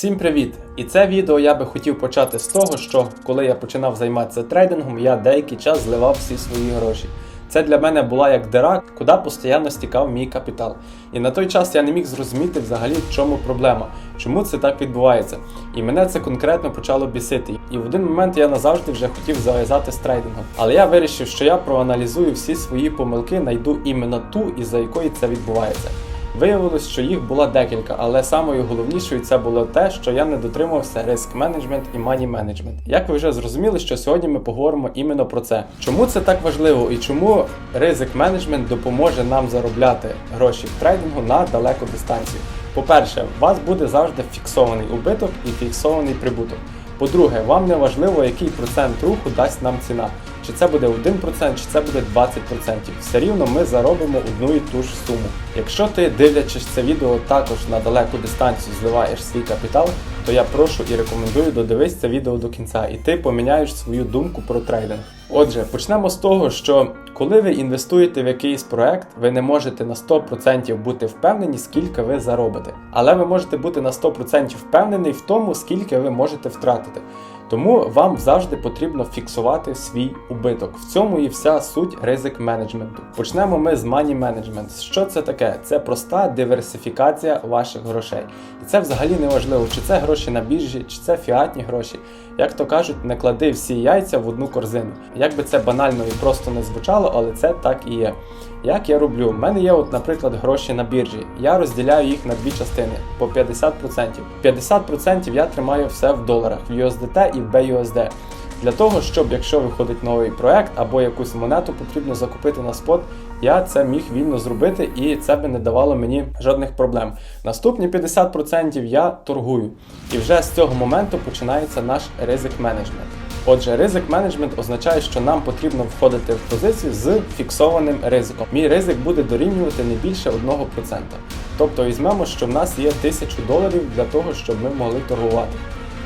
Всім привіт! І це відео я би хотів почати з того, що коли я починав займатися трейдингом, я деякий час зливав всі свої гроші. Це для мене була як дира, куди постійно стікав мій капітал. І на той час я не міг зрозуміти взагалі, в чому проблема, чому це так відбувається. І мене це конкретно почало бісити. І в один момент я назавжди вже хотів зав'язати з трейдингом. Але я вирішив, що я проаналізую всі свої помилки, знайду іменно ту, із-за якої це відбувається. Виявилось, що їх було декілька, але самою головнішою це було те, що я не дотримався риск менеджмент і мані менеджмент. Як ви вже зрозуміли, що сьогодні ми поговоримо іменно про це. Чому це так важливо і чому ризик менеджмент допоможе нам заробляти гроші в трейдингу на далеку дистанцію? По-перше, у вас буде завжди фіксований убиток і фіксований прибуток. По-друге, вам не важливо, який процент руху дасть нам ціна. Чи це буде 1%, чи це буде 20%. Все рівно ми заробимо одну і ту ж суму. Якщо ти, дивлячись це відео, також на далеку дистанцію зливаєш свій капітал, то я прошу і рекомендую додивись це відео до кінця, і ти поміняєш свою думку про трейдинг. Отже, почнемо з того, що коли ви інвестуєте в якийсь проект, ви не можете на 100% бути впевнені, скільки ви заробите. Але ви можете бути на 100% впевнений в тому, скільки ви можете втратити. Тому вам завжди потрібно фіксувати свій убиток. В цьому і вся суть ризик менеджменту. Почнемо ми з money management. Що це таке? Це проста диверсифікація ваших грошей. І це взагалі не важливо, чи це гроші на біржі, чи це фіатні гроші. Як то кажуть, не клади всі яйця в одну корзину. Як би це банально і просто не звучало, але це так і є. Як я роблю? У мене є, от, наприклад, гроші на біржі. Я розділяю їх на дві частини по 50%. 50% я тримаю все в доларах, в USDT і в BUSD. Для того, щоб якщо виходить новий проект або якусь монету потрібно закупити на спот, я це міг вільно зробити і це би не давало мені жодних проблем. Наступні 50% я торгую. І вже з цього моменту починається наш ризик менеджмент. Отже, ризик менеджмент означає, що нам потрібно входити в позицію з фіксованим ризиком. Мій ризик буде дорівнювати не більше 1%. Тобто візьмемо, що в нас є 1000 доларів для того, щоб ми могли торгувати.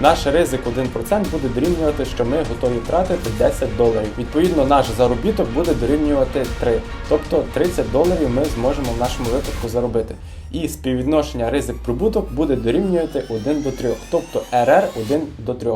Наш ризик 1% буде дорівнювати, що ми готові тратити 10 доларів. Відповідно, наш заробіток буде дорівнювати 3. Тобто 30 доларів ми зможемо в нашому випадку заробити. І співвідношення ризик-прибуток буде дорівнювати 1 до 3, тобто RR 1 до 3.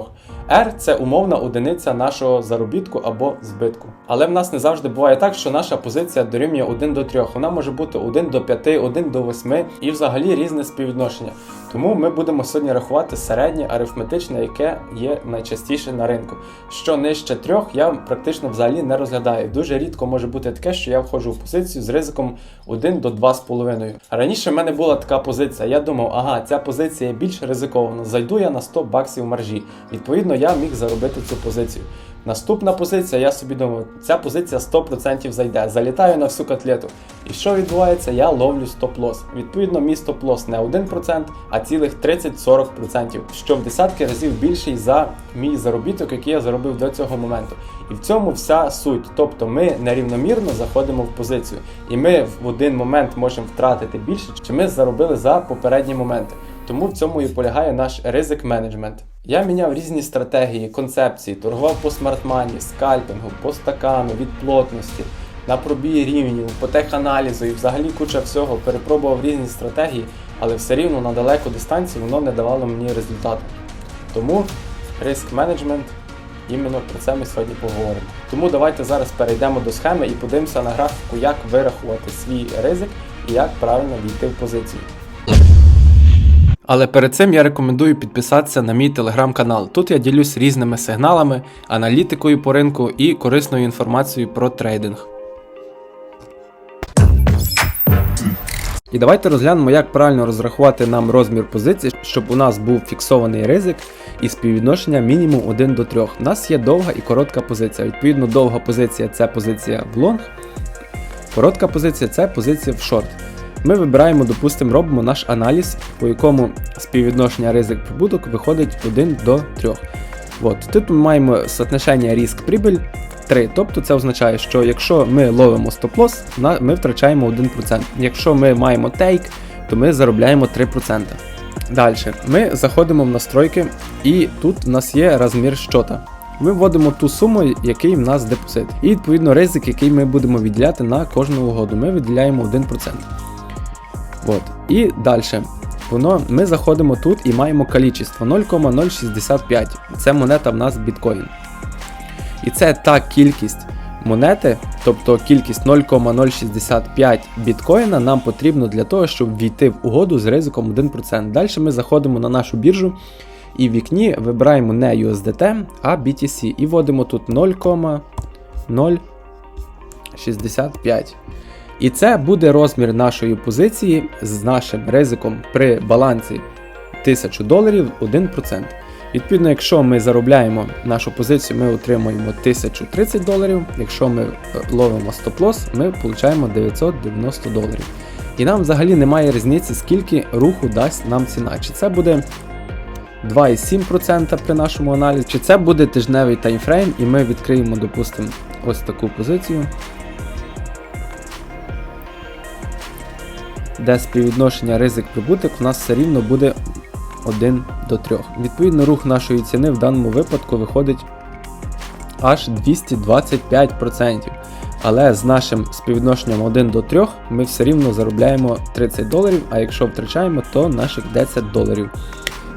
R це умовна одиниця нашого заробітку або збитку. Але в нас не завжди буває так, що наша позиція дорівнює 1 до 3. Вона може бути 1 до 5, 1 до 8 і взагалі різне співвідношення. Тому ми будемо сьогодні рахувати середнє арифметичне, яке є найчастіше на ринку. Що нижче 3 я практично взагалі не розглядаю. Дуже рідко може бути таке, що я входжу в позицію з ризиком 1 до 2,5. Раніше в мене була така позиція. Я думав, ага, ця позиція більш ризикована. Зайду я на 100 баксів маржі. Відповідно, я міг заробити цю позицію. Наступна позиція, я собі думаю, ця позиція 100% зайде. Залітаю на всю котлету. І що відбувається? Я ловлю стоп-лос. Відповідно, мій стоп-лос не 1%, а цілих 30-40%, що в десятки разів більший за мій заробіток, який я заробив до цього моменту. І в цьому вся суть. Тобто ми нерівномірно заходимо в позицію. І ми в один момент можемо втратити більше, чи ми заробили за попередні моменти. Тому в цьому і полягає наш ризик менеджмент. Я міняв різні стратегії, концепції, торгував по смартмані, скальпінгу, по стакану, від плотності, на пробій рівнів, по теханалізу і взагалі куча всього. Перепробував різні стратегії, але все рівно на далеку дистанцію воно не давало мені результату. Тому риск менеджмент, іменно про це ми сьогодні поговоримо. Тому давайте зараз перейдемо до схеми і подивимося на графіку, як вирахувати свій ризик і як правильно війти в позицію. Але перед цим я рекомендую підписатися на мій телеграм-канал. Тут я ділюсь різними сигналами, аналітикою по ринку і корисною інформацією про трейдинг. І давайте розглянемо, як правильно розрахувати нам розмір позиції, щоб у нас був фіксований ризик і співвідношення мінімум 1 до 3. У нас є довга і коротка позиція. Відповідно, довга позиція це позиція в лонг, коротка позиція це позиція в шорт. Ми вибираємо, допустимо, робимо наш аналіз, по якому співвідношення ризик прибуток виходить 1 до 3. От. Тут ми маємо соотношення риск прибиль 3. Тобто це означає, що якщо ми ловимо стоп-лосс, ми втрачаємо 1%. Якщо ми маємо тейк, то ми заробляємо 3%. Далі ми заходимо в настройки, і тут у нас є розмір щота. Ми вводимо ту суму, який в нас депозит. І відповідно ризик, який ми будемо відділяти на кожну угоду. Ми відділяємо 1%. От. І далі. Воно, ми заходимо тут і маємо калічество 0,065. Це монета в нас біткоін. І це та кількість монети, тобто кількість 0,065 біткоїна нам потрібно для того, щоб війти в угоду з ризиком 1%. Далі ми заходимо на нашу біржу і в вікні вибираємо не USDT, а BTC і вводимо тут 0,065. І це буде розмір нашої позиції з нашим ризиком при балансі 1000 доларів 1%. Відповідно, якщо ми заробляємо нашу позицію, ми отримуємо 1030 доларів. Якщо ми е, ловимо стоп-лосс, ми отримуємо 990 доларів. І нам взагалі немає різниці, скільки руху дасть нам ціна. Чи це буде 2,7% при нашому аналізі, чи це буде тижневий таймфрейм, і ми відкриємо, допустимо, ось таку позицію. Де співвідношення ризик-прибуток у нас все рівно буде 1 до 3. Відповідно, рух нашої ціни в даному випадку виходить аж 225%. Але з нашим співвідношенням 1 до 3 ми все рівно заробляємо 30 доларів, а якщо втрачаємо, то наших 10 доларів.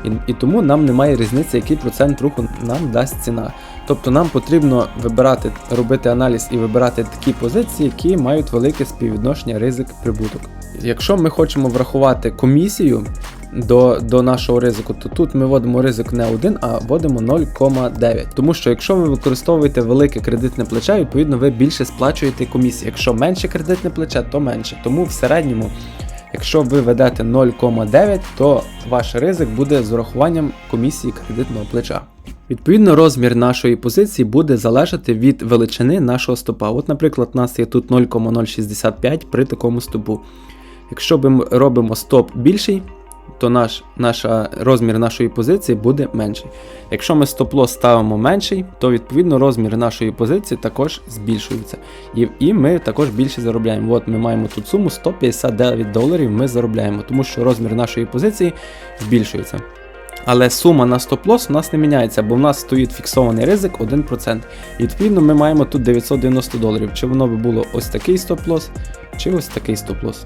І, і тому нам немає різниці, який процент руху нам дасть ціна. Тобто нам потрібно вибирати, робити аналіз і вибирати такі позиції, які мають велике співвідношення ризик-прибуток. Якщо ми хочемо врахувати комісію до, до нашого ризику, то тут ми вводимо ризик не 1, а вводимо 0,9. Тому що якщо ви використовуєте велике кредитне плече, відповідно ви більше сплачуєте комісії. Якщо менше кредитне плече, то менше. Тому в середньому. Якщо ви ведете 0,9, то ваш ризик буде з урахуванням комісії кредитного плеча. Відповідно, розмір нашої позиції буде залежати від величини нашого стопа. От, наприклад, у нас є тут 0,065 при такому стопу. Якщо ми робимо стоп більший, то наш, наша, розмір нашої позиції буде менший. Якщо ми стоп-лосс ставимо менший, то відповідно розмір нашої позиції також збільшується. І, і ми також більше заробляємо. От ми маємо тут суму 159 доларів ми заробляємо, тому що розмір нашої позиції збільшується. Але сума на стоп-лосс у нас не міняється, бо в нас стоїть фіксований ризик 1%. І відповідно ми маємо тут 990 доларів. Чи воно би було ось такий стоп-лосс, чи ось такий стоп-лосс.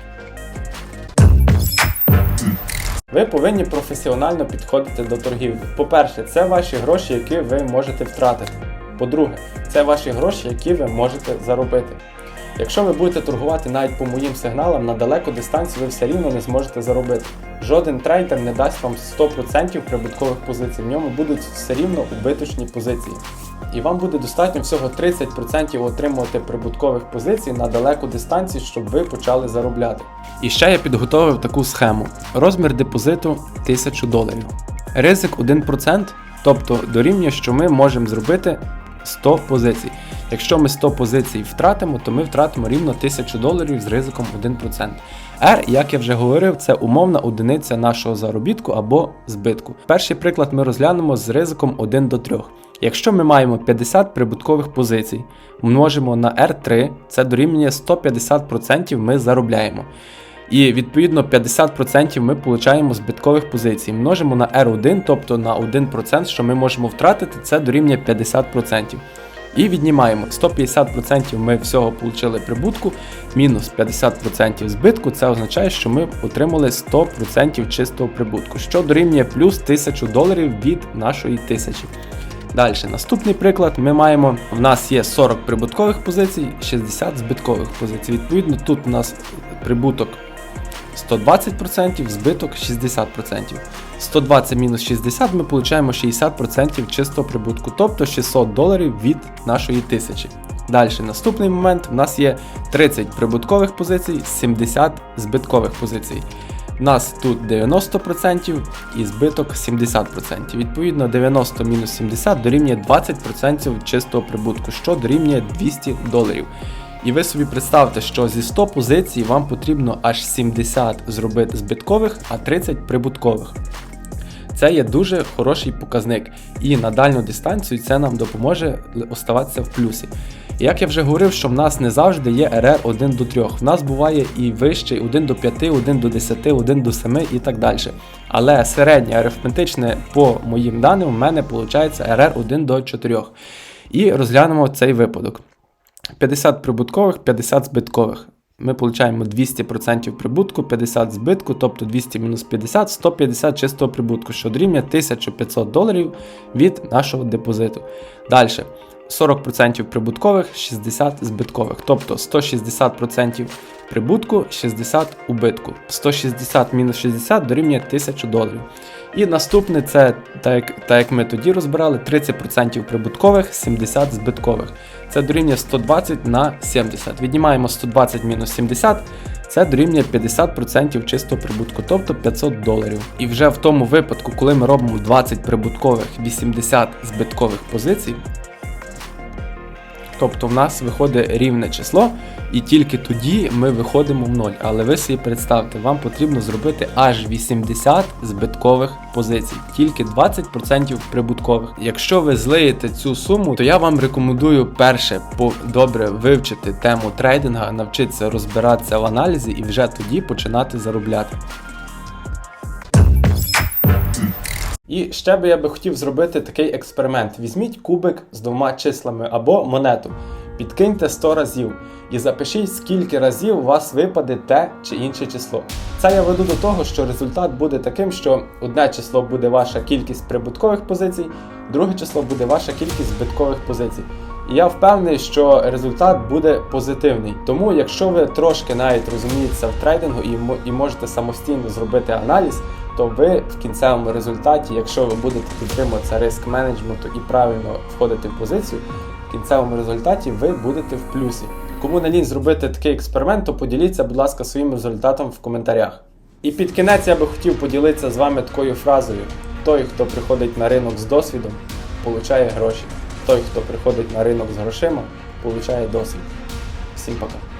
Ви повинні професіонально підходити до торгівлі. По-перше, це ваші гроші, які ви можете втратити. По-друге, це ваші гроші, які ви можете заробити. Якщо ви будете торгувати навіть по моїм сигналам на далеку дистанцію, ви все рівно не зможете заробити. Жоден трейдер не дасть вам 100% прибуткових позицій, в ньому будуть все рівно убиточні позиції. І вам буде достатньо всього 30% отримувати прибуткових позицій на далеку дистанцію, щоб ви почали заробляти. І ще я підготовив таку схему: розмір депозиту 1000 доларів. Ризик 1%, тобто дорівнює, що ми можемо зробити 100 позицій. Якщо ми 100 позицій втратимо, то ми втратимо рівно 1000 доларів з ризиком 1%. R, як я вже говорив, це умовна одиниця нашого заробітку або збитку. Перший приклад ми розглянемо з ризиком 1 до 3. Якщо ми маємо 50 прибуткових позицій, множимо на R3, це дорівнює 150% ми заробляємо. І відповідно 50% ми получаємо збиткових позицій. Множимо на R1, тобто на 1%, що ми можемо втратити, це дорівнює 50%. І віднімаємо 150% ми всього отримали прибутку, мінус 50% збитку, це означає, що ми отримали 100% чистого прибутку, що дорівнює плюс 1000 доларів від нашої тисячі. Далі, наступний приклад, ми маємо, в нас є 40 прибуткових позицій, 60 збиткових позицій. Відповідно, тут у нас прибуток 120%, збиток 60%. 120 мінус 60 ми отримуємо 60% чистого прибутку, тобто 600 доларів від нашої тисячі. Далі, наступний момент, у нас є 30 прибуткових позицій, 70 збиткових позицій. У нас тут 90% і збиток 70%. Відповідно, 90 мінус 70 дорівнює 20% чистого прибутку, що дорівнює 200 доларів. І ви собі представте, що зі 100 позицій вам потрібно аж 70 зробити збиткових, а 30 прибуткових. Це є дуже хороший показник, і на дальню дистанцію це нам допоможе оставатися в плюсі. Як я вже говорив, що в нас не завжди є РР 1 до 3. В нас буває і вищий 1 до 5, 1 до 10, 1 до 7 і так далі. Але середнє арифметичне по моїм даним, в мене виходить РР 1 до 4. І розглянемо цей випадок. 50 прибуткових, 50 збиткових. Ми отримуємо 200% прибутку, 50 збитку, тобто 200 мінус 50, 150 чистого прибутку, що дорівнює 1500 доларів від нашого депозиту. Далі. 40% прибуткових, 60 збиткових, тобто 160% прибутку, 60 убитку. 160 мінус 60 дорівнює 1000 доларів. І наступне це, так як, так як ми тоді розбирали, 30% прибуткових, 70 збиткових. Це дорівнює 120 на 70. Віднімаємо 120 мінус 70, це дорівнює 50% чистого прибутку, тобто 500 доларів. І вже в тому випадку, коли ми робимо 20 прибуткових, 80 збиткових позицій, Тобто в нас виходить рівне число, і тільки тоді ми виходимо в ноль. Але ви собі представте, вам потрібно зробити аж 80 збиткових позицій, тільки 20% прибуткових. Якщо ви злиєте цю суму, то я вам рекомендую перше добре вивчити тему трейдинга, навчитися розбиратися в аналізі і вже тоді починати заробляти. І ще би я би хотів зробити такий експеримент. Візьміть кубик з двома числами або монету, підкиньте 100 разів і запишіть, скільки разів у вас випаде те чи інше число. Це я веду до того, що результат буде таким, що одне число буде ваша кількість прибуткових позицій, друге число буде ваша кількість збиткових позицій. І я впевнений, що результат буде позитивний. Тому, якщо ви трошки навіть розумієтеся в трейдингу і, і можете самостійно зробити аналіз, то ви в кінцевому результаті, якщо ви будете підтримуватися риск менеджменту і правильно входити в позицію, в кінцевому результаті ви будете в плюсі. Кому не лінь зробити такий експеримент, то поділіться, будь ласка, своїм результатом в коментарях. І під кінець я би хотів поділитися з вами такою фразою: той, хто приходить на ринок з досвідом, получає гроші. Той, хто приходить на ринок з грошима, получає досвід. Всім пока.